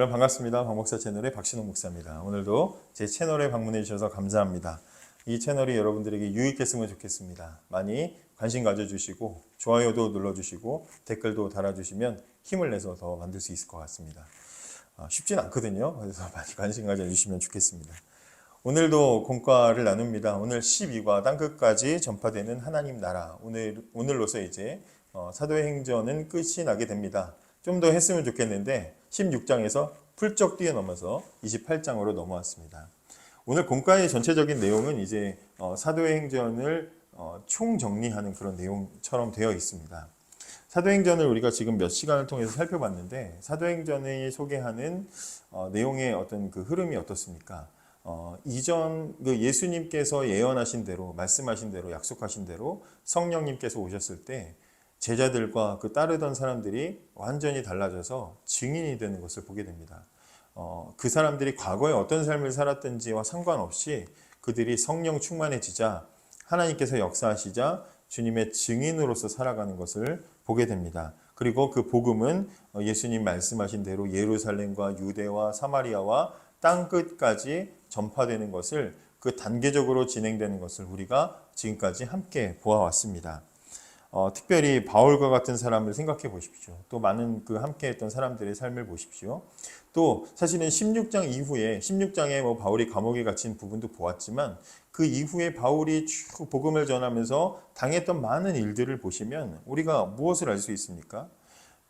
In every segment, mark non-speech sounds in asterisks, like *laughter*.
여러분 반갑습니다. 박목사 채널의 박신홍 목사입니다. 오늘도 제 채널에 방문해 주셔서 감사합니다. 이 채널이 여러분들에게 유익했으면 좋겠습니다. 많이 관심 가져주시고 좋아요도 눌러주시고 댓글도 달아주시면 힘을 내서 더 만들 수 있을 것 같습니다. 아, 쉽진 않거든요. 그래서 *laughs* 많이 관심 가져주시면 좋겠습니다. 오늘도 공과를 나눕니다. 오늘 12과 땅끝까지 전파되는 하나님 나라. 오늘, 오늘로서 이제 어, 사도의 행전은 끝이 나게 됩니다. 좀 더 했으면 좋겠는데 16장에서 훌쩍 뛰어넘어서 28장으로 넘어왔습니다. 오늘 공과의 전체적인 내용은 이제 어, 사도의 행전을 어, 총정리하는 그런 내용처럼 되어 있습니다. 사도행전을 우리가 지금 몇 시간을 통해서 살펴봤는데 사도행전이 소개하는 어, 내용의 어떤 그 흐름이 어떻습니까? 어, 이전 그 예수님께서 예언하신 대로 말씀하신 대로 약속하신 대로 성령님께서 오셨을 때 제자들과 그 따르던 사람들이 완전히 달라져서 증인이 되는 것을 보게 됩니다. 어, 그 사람들이 과거에 어떤 삶을 살았든지와 상관없이 그들이 성령 충만해지자 하나님께서 역사하시자 주님의 증인으로서 살아가는 것을 보게 됩니다. 그리고 그 복음은 예수님 말씀하신 대로 예루살렘과 유대와 사마리아와 땅 끝까지 전파되는 것을 그 단계적으로 진행되는 것을 우리가 지금까지 함께 보아왔습니다. 어, 특별히 바울과 같은 사람을 생각해 보십시오. 또 많은 그 함께 했던 사람들의 삶을 보십시오. 또 사실은 16장 이후에 16장에 뭐 바울이 감옥에 갇힌 부분도 보았지만 그 이후에 바울이 쭉 복음을 전하면서 당했던 많은 일들을 보시면 우리가 무엇을 알 수 있습니까?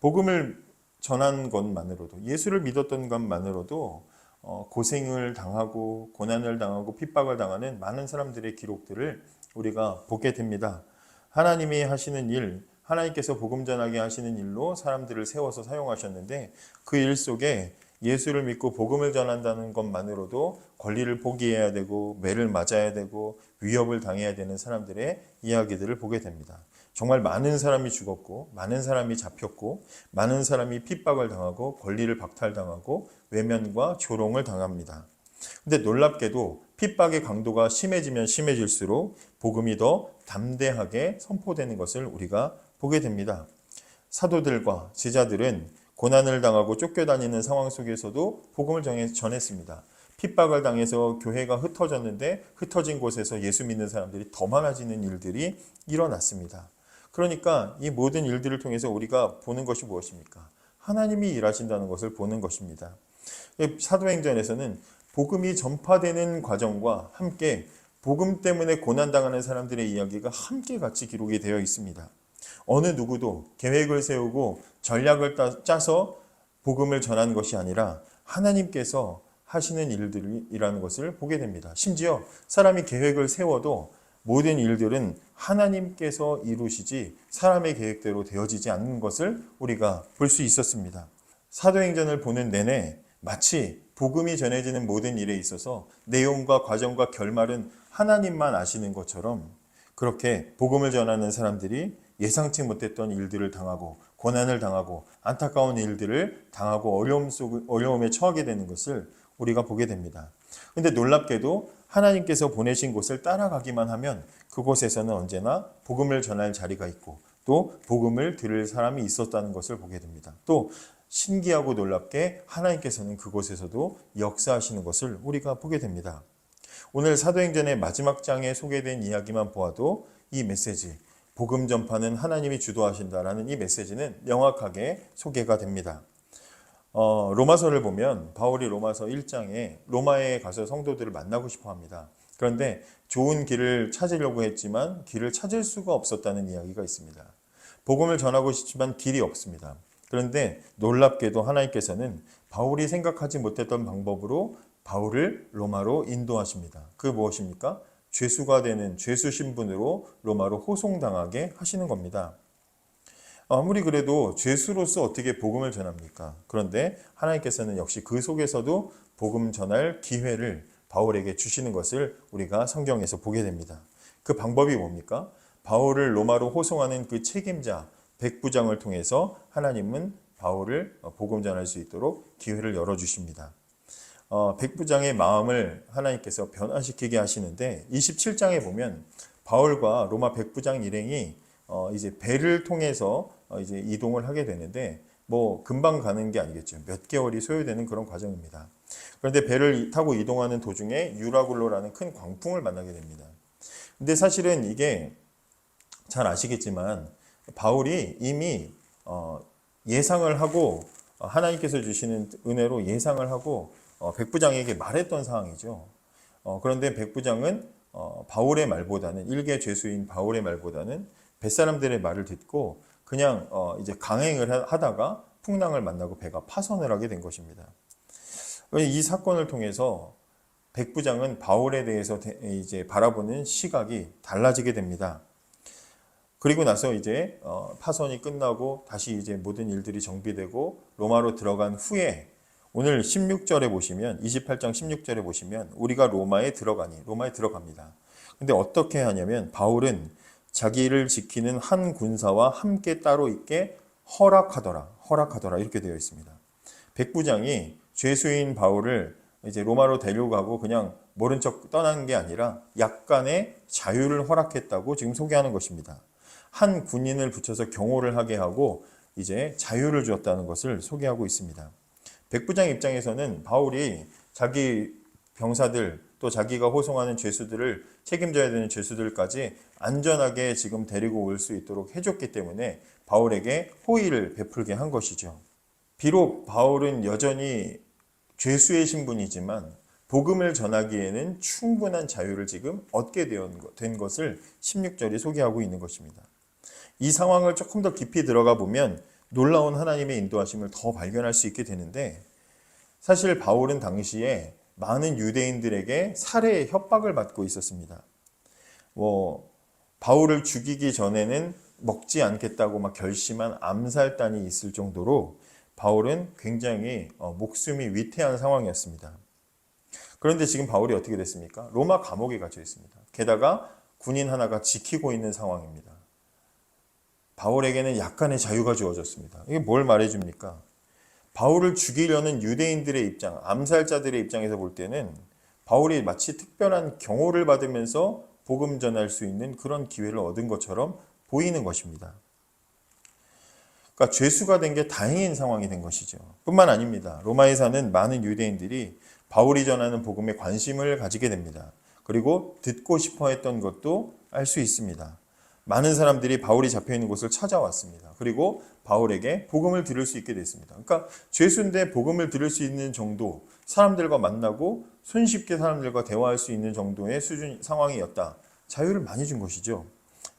복음을 전한 것만으로도 예수를 믿었던 것만으로도 어, 고생을 당하고 고난을 당하고 핍박을 당하는 많은 사람들의 기록들을 우리가 보게 됩니다. 하나님이 하시는 일, 하나님께서 복음 전하게 하시는 일로 사람들을 세워서 사용하셨는데 그 일 속에 예수를 믿고 복음을 전한다는 것만으로도 권리를 포기해야 되고 매를 맞아야 되고 위협을 당해야 되는 사람들의 이야기들을 보게 됩니다. 정말 많은 사람이 죽었고 많은 사람이 잡혔고 많은 사람이 핍박을 당하고 권리를 박탈당하고 외면과 조롱을 당합니다. 근데 놀랍게도 핍박의 강도가 심해지면 심해질수록 복음이 더 담대하게 선포되는 것을 우리가 보게 됩니다. 사도들과 제자들은 고난을 당하고 쫓겨다니는 상황 속에서도 복음을 전했습니다. 핍박을 당해서 교회가 흩어졌는데 흩어진 곳에서 예수 믿는 사람들이 더 많아지는 일들이 일어났습니다. 그러니까 이 모든 일들을 통해서 우리가 보는 것이 무엇입니까? 하나님이 일하신다는 것을 보는 것입니다. 사도행전에서는 복음이 전파되는 과정과 함께 복음 때문에 고난당하는 사람들의 이야기가 함께 같이 기록이 되어 있습니다. 어느 누구도 계획을 세우고 전략을 짜서 복음을 전하는 것이 아니라 하나님께서 하시는 일들이라는 것을 보게 됩니다. 심지어 사람이 계획을 세워도 모든 일들은 하나님께서 이루시지 사람의 계획대로 되어지지 않는 것을 우리가 볼 수 있었습니다. 사도행전을 보는 내내 마치 복음이 전해지는 모든 일에 있어서 내용과 과정과 결말은 하나님만 아시는 것처럼 그렇게 복음을 전하는 사람들이 예상치 못했던 일들을 당하고 고난을 당하고 안타까운 일들을 당하고 어려움 속 어려움에 처하게 되는 것을 우리가 보게 됩니다. 근데 놀랍게도 하나님께서 보내신 곳을 따라가기만 하면 그곳에서는 언제나 복음을 전할 자리가 있고 또 복음을 들을 사람이 있었다는 것을 보게 됩니다. 또 신기하고 놀랍게 하나님께서는 그곳에서도 역사하시는 것을 우리가 보게 됩니다. 오늘 사도행전의 마지막 장에 소개된 이야기만 보아도 이 메시지, 복음 전파는 하나님이 주도하신다라는 이 메시지는 명확하게 소개가 됩니다. 어, 로마서를 보면 바울이 로마서 1장에 로마에 가서 성도들을 만나고 싶어 합니다. 그런데 좋은 길을 찾으려고 했지만 길을 찾을 수가 없었다는 이야기가 있습니다. 복음을 전하고 싶지만 길이 없습니다. 그런데 놀랍게도 하나님께서는 바울이 생각하지 못했던 방법으로 바울을 로마로 인도하십니다. 그 무엇입니까? 죄수가 되는 죄수 신분으로 로마로 호송당하게 하시는 겁니다. 아무리 그래도 죄수로서 어떻게 복음을 전합니까? 그런데 하나님께서는 역시 그 속에서도 복음 전할 기회를 바울에게 주시는 것을 우리가 성경에서 보게 됩니다. 그 방법이 뭡니까? 바울을 로마로 호송하는 그 책임자 백부장을 통해서 하나님은 바울을 복음 전할 수 있도록 기회를 열어 주십니다. 어, 백부장의 마음을 하나님께서 변화시키게 하시는데 27장에 보면 바울과 로마 백부장 일행이 어, 이제 배를 통해서 어, 이제 이동을 하게 되는데 뭐 금방 가는 게 아니겠죠. 몇 개월이 소요되는 그런 과정입니다. 그런데 배를 타고 이동하는 도중에 유라굴로라는 큰 광풍을 만나게 됩니다. 근데 사실은 이게 잘 아시겠지만 바울이 이미 어, 예상을 하고 어, 하나님께서 주시는 은혜로 예상을 하고 어, 백부장에게 말했던 상황이죠. 어, 그런데 백부장은 어, 바울의 말보다는 일개 죄수인 바울의 말보다는 뱃사람들의 말을 듣고 그냥 어, 이제 강행을 하- 하다가 풍랑을 만나고 배가 파손을 하게 된 것입니다. 이 사건을 통해서 백부장은 바울에 대해서 대- 이제 바라보는 시각이 달라지게 됩니다. 그리고 나서 이제 어, 파손이 끝나고 다시 이제 모든 일들이 정비되고 로마로 들어간 후에 오늘 16절에 보시면 28장 16절에 보시면 우리가 로마에 들어가니 로마에 들어갑니다. 근데 어떻게 하냐면 바울은 자기를 지키는 한 군사와 함께 따로 있게 허락하더라. 허락하더라. 이렇게 되어 있습니다. 백부장이 죄수인 바울을 이제 로마로 데려가고 그냥 모른 척 떠난 게 아니라 약간의 자유를 허락했다고 지금 소개하는 것입니다. 한 군인을 붙여서 경호를 하게 하고 이제 자유를 주었다는 것을 소개하고 있습니다. 백부장 입장에서는 바울이 자기 병사들 또 자기가 호송하는 죄수들을 책임져야 되는 죄수들까지 안전하게 지금 데리고 올 수 있도록 해줬기 때문에 바울에게 호의를 베풀게 한 것이죠. 비록 바울은 여전히 죄수의 신분이지만 복음을 전하기에는 충분한 자유를 지금 얻게 된 것을 16절이 소개하고 있는 것입니다. 이 상황을 조금 더 깊이 들어가 보면 놀라운 하나님의 인도하심을 더 발견할 수 있게 되는데 사실 바울은 당시에 많은 유대인들에게 살해의 협박을 받고 있었습니다. 뭐 바울을 죽이기 전에는 먹지 않겠다고 막 결심한 암살단이 있을 정도로 바울은 굉장히 어, 목숨이 위태한 상황이었습니다. 그런데 지금 바울이 어떻게 됐습니까? 로마 감옥에 갇혀 있습니다. 게다가 군인 하나가 지키고 있는 상황입니다. 바울에게는 약간의 자유가 주어졌습니다. 이게 뭘 말해줍니까? 바울을 죽이려는 유대인들의 입장, 암살자들의 입장에서 볼 때는 바울이 마치 특별한 경호를 받으면서 복음 전할 수 있는 그런 기회를 얻은 것처럼 보이는 것입니다. 그러니까 죄수가 된 게 다행인 상황이 된 것이죠. 뿐만 아닙니다. 로마에 사는 많은 유대인들이 바울이 전하는 복음에 관심을 가지게 됩니다. 그리고 듣고 싶어 했던 것도 알 수 있습니다. 많은 사람들이 바울이 잡혀 있는 곳을 찾아왔습니다. 그리고 바울에게 복음을 들을 수 있게 됐습니다. 그러니까 죄수인데 복음을 들을 수 있는 정도, 사람들과 만나고 손쉽게 사람들과 대화할 수 있는 정도의 수준 상황이었다. 자유를 많이 준 것이죠.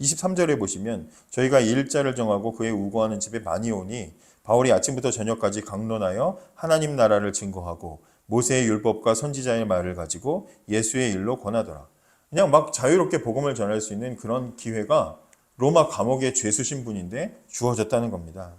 23절에 보시면 저희가 일자를 정하고 그의 우거하는 집에 많이 오니 바울이 아침부터 저녁까지 강론하여 하나님 나라를 증거하고 모세의 율법과 선지자의 말을 가지고 예수의 일로 권하더라. 그냥 막 자유롭게 복음을 전할 수 있는 그런 기회가 로마 감옥의 죄수 신 분인데 주어졌다는 겁니다.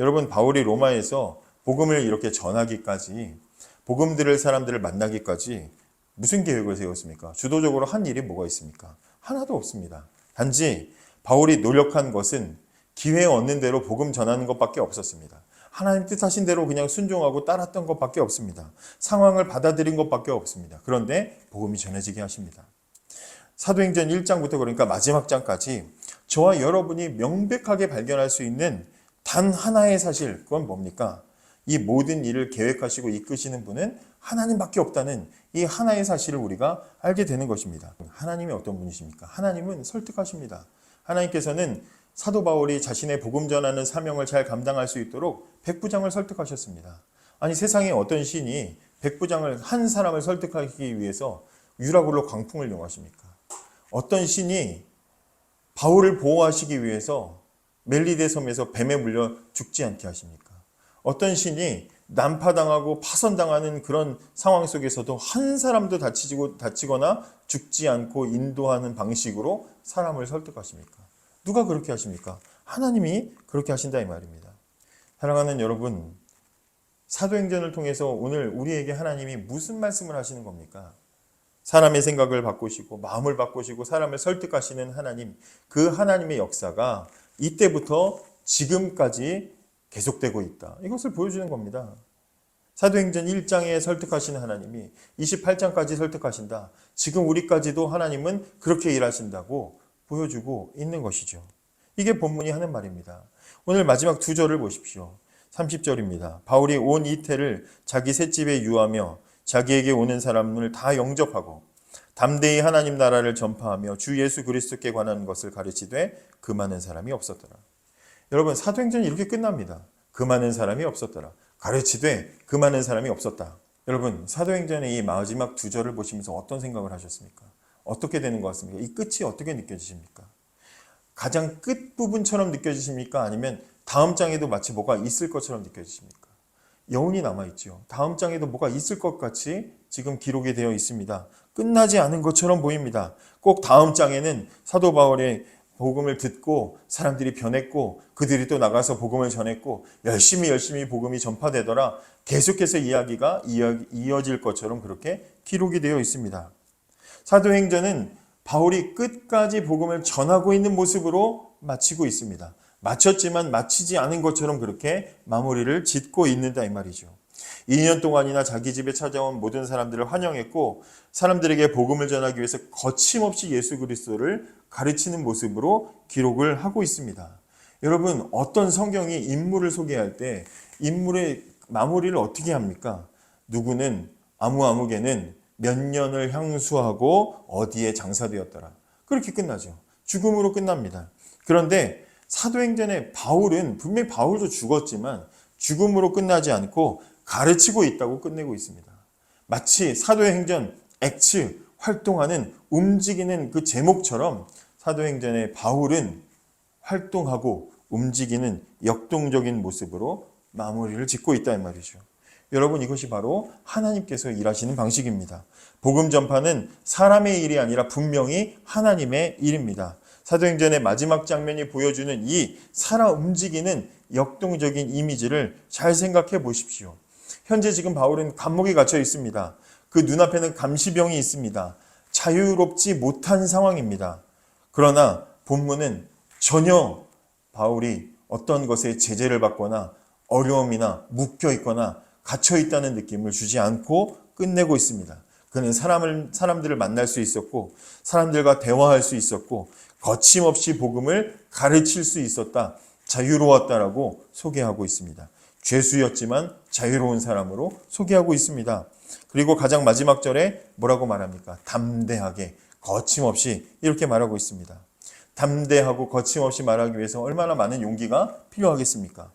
여러분 바울이 로마에서 복음을 이렇게 전하기까지 복음 들을 사람들을 만나기까지 무슨 계획을 세웠습니까? 주도적으로 한 일이 뭐가 있습니까? 하나도 없습니다. 단지 바울이 노력한 것은 기회 얻는 대로 복음 전하는 것밖에 없었습니다. 하나님 뜻하신 대로 그냥 순종하고 따랐던 것밖에 없습니다. 상황을 받아들인 것밖에 없습니다. 그런데 복음이 전해지게 하십니다. 사도행전 1장부터 그러니까 마지막 장까지 저와 여러분이 명백하게 발견할 수 있는 단 하나의 사실, 그건 뭡니까? 이 모든 일을 계획하시고 이끄시는 분은 하나님밖에 없다는 이 하나의 사실을 우리가 알게 되는 것입니다. 하나님이 어떤 분이십니까? 하나님은 설득하십니다. 하나님께서는 사도 바울이 자신의 복음 전하는 사명을 잘 감당할 수 있도록 백부장을 설득하셨습니다. 아니 세상에 어떤 신이 백부장을 한 사람을 설득하기 위해서 유라굴로 광풍을 용하십니까? 어떤 신이 바울을 보호하시기 위해서 멜리데 섬에서 뱀에 물려 죽지 않게 하십니까? 어떤 신이 난파당하고 파손당하는 그런 상황 속에서도 한 사람도 다치고 다치거나 죽지 않고 인도하는 방식으로 사람을 설득하십니까? 누가 그렇게 하십니까? 하나님이 그렇게 하신다 이 말입니다. 사랑하는 여러분, 사도행전을 통해서 오늘 우리에게 하나님이 무슨 말씀을 하시는 겁니까? 사람의 생각을 바꾸시고 마음을 바꾸시고 사람을 설득하시는 하나님, 그 하나님의 역사가 이때부터 지금까지 계속되고 있다. 이것을 보여주는 겁니다. 사도행전 1장에 설득하시는 하나님이 28장까지 설득하신다. 지금 우리까지도 하나님은 그렇게 일하신다고 보여주고 있는 것이죠. 이게 본문이 하는 말입니다. 오늘 마지막 두 절을 보십시오. 30절입니다. 바울이 온 이태를 자기 셋집에 유하며 자기에게 오는 사람을 다 영접하고 담대히 하나님 나라를 전파하며 주 예수 그리스도께 관한 것을 가르치되 그 많은 사람이 없었더라. 여러분 사도행전이 이렇게 끝납니다. 그 많은 사람이 없었더라. 가르치되 그 많은 사람이 없었다. 여러분 사도행전의 이 마지막 두 절을 보시면서 어떤 생각을 하셨습니까? 어떻게 되는 것 같습니까? 이 끝이 어떻게 느껴지십니까? 가장 끝 부분처럼 느껴지십니까? 아니면 다음 장에도 마치 뭐가 있을 것처럼 느껴지십니까? 여운이 남아있지요. 다음 장에도 뭐가 있을 것 같이 지금 기록이 되어 있습니다. 끝나지 않은 것처럼 보입니다. 꼭 다음 장에는 사도 바울의 복음을 듣고 사람들이 변했고 그들이 또 나가서 복음을 전했고 열심히 열심히 복음이 전파되더라. 계속해서 이야기가 이어질 것처럼 그렇게 기록이 되어 있습니다. 사도행전은 바울이 끝까지 복음을 전하고 있는 모습으로 마치고 있습니다. 마쳤지만 마치지 않은 것처럼 그렇게 마무리를 짓고 있는다 이 말이죠. 2년 동안이나 자기 집에 찾아온 모든 사람들을 환영했고 사람들에게 복음을 전하기 위해서 거침없이 예수 그리스도를 가르치는 모습으로 기록을 하고 있습니다. 여러분 어떤 성경이 인물을 소개할 때 인물의 마무리를 어떻게 합니까? 누구는 아무아무개는 몇 년을 향수하고 어디에 장사되었더라. 그렇게 끝나죠. 죽음으로 끝납니다. 그런데 사도행전의 바울은 분명히 바울도 죽었지만 죽음으로 끝나지 않고 가르치고 있다고 끝내고 있습니다. 마치 사도행전 액츠 활동하는 움직이는 그 제목처럼 사도행전의 바울은 활동하고 움직이는 역동적인 모습으로 마무리를 짓고 있다 이 말이죠. 여러분 이것이 바로 하나님께서 일하시는 방식입니다. 복음 전파는 사람의 일이 아니라 분명히 하나님의 일입니다. 사도행전의 마지막 장면이 보여주는 이 살아 움직이는 역동적인 이미지를 잘 생각해 보십시오. 현재 지금 바울은 감옥에 갇혀 있습니다. 그 눈앞에는 감시병이 있습니다. 자유롭지 못한 상황입니다. 그러나 본문은 전혀 바울이 어떤 것에 제재를 받거나 어려움이나 묶여 있거나 갇혀 있다는 느낌을 주지 않고 끝내고 있습니다. 그는 사람을 사람들을 만날 수 있었고 사람들과 대화할 수 있었고 거침없이 복음을 가르칠 수 있었다. 자유로웠다라고 소개하고 있습니다. 죄수였지만 자유로운 사람으로 소개하고 있습니다. 그리고 가장 마지막 절에 뭐라고 말합니까? 담대하게 거침없이 이렇게 말하고 있습니다. 담대하고 거침없이 말하기 위해서 얼마나 많은 용기가 필요하겠습니까?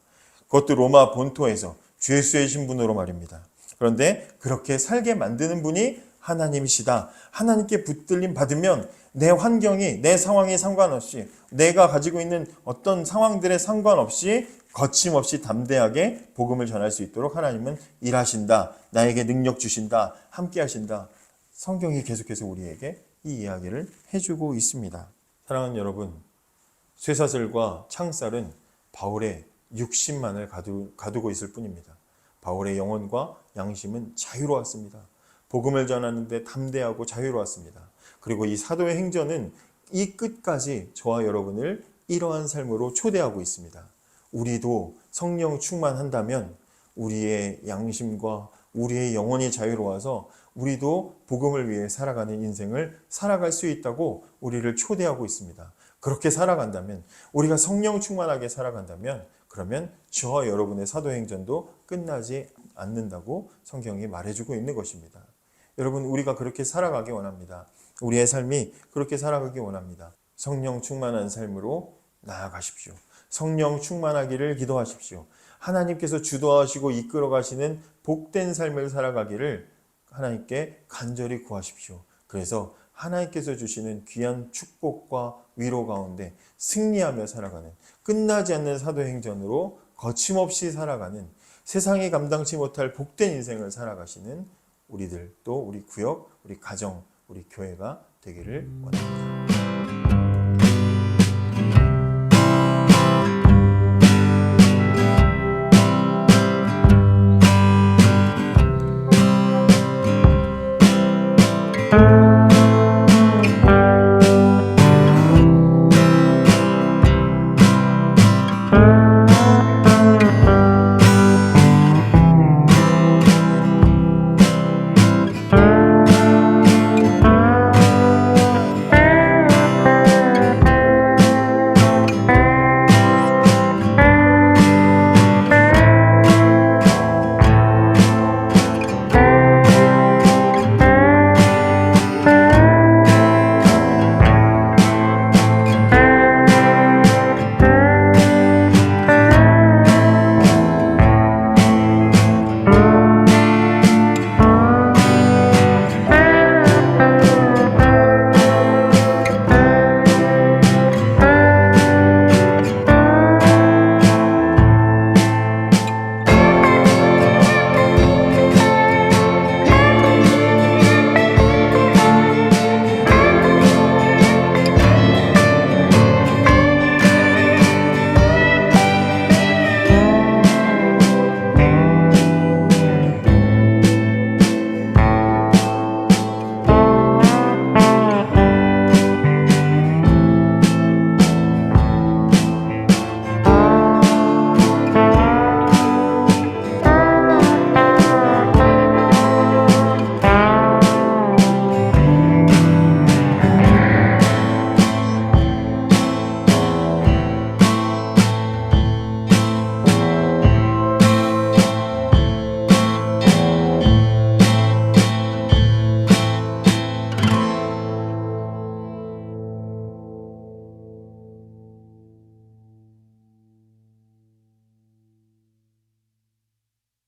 그것도 로마 본토에서 죄수의 신분으로 말입니다. 그런데 그렇게 살게 만드는 분이 하나님이시다. 하나님께 붙들림 받으면 내 환경이 내 상황에 상관없이 내가 가지고 있는 어떤 상황들에 상관없이 거침없이 담대하게 복음을 전할 수 있도록 하나님은 일하신다. 나에게 능력 주신다. 함께 하신다. 성경이 계속해서 우리에게 이 이야기를 해주고 있습니다. 사랑하는 여러분, 쇠사슬과 창살은 바울의 육신만을 가두, 가두고 있을 뿐입니다. 바울의 영혼과 양심은 자유로웠습니다. 복음을 전하는데 담대하고 자유로웠습니다. 그리고 이 사도의 행전은 이 끝까지 저와 여러분을 이러한 삶으로 초대하고 있습니다. 우리도 성령 충만한다면 우리의 양심과 우리의 영혼이 자유로워서 우리도 복음을 위해 살아가는 인생을 살아갈 수 있다고 우리를 초대하고 있습니다. 그렇게 살아간다면 우리가 성령 충만하게 살아간다면 그러면 저와 여러분의 사도행전도 끝나지 않는다고 성경이 말해주고 있는 것입니다. 여러분 우리가 그렇게 살아가기 원합니다. 우리의 삶이 그렇게 살아가기 원합니다. 성령 충만한 삶으로 나아가십시오. 성령 충만하기를 기도하십시오. 하나님께서 주도하시고 이끌어 가시는 복된 삶을 살아가기를 하나님께 간절히 구하십시오. 그래서 하나님께서 주시는 귀한 축복과 위로 가운데 승리하며 살아가는 끝나지 않는 사도행전으로 거침없이 살아가는 세상이 감당치 못할 복된 인생을 살아가시는 우리들 또 우리 구역, 우리 가정, 우리 교회가 되기를 원합니다.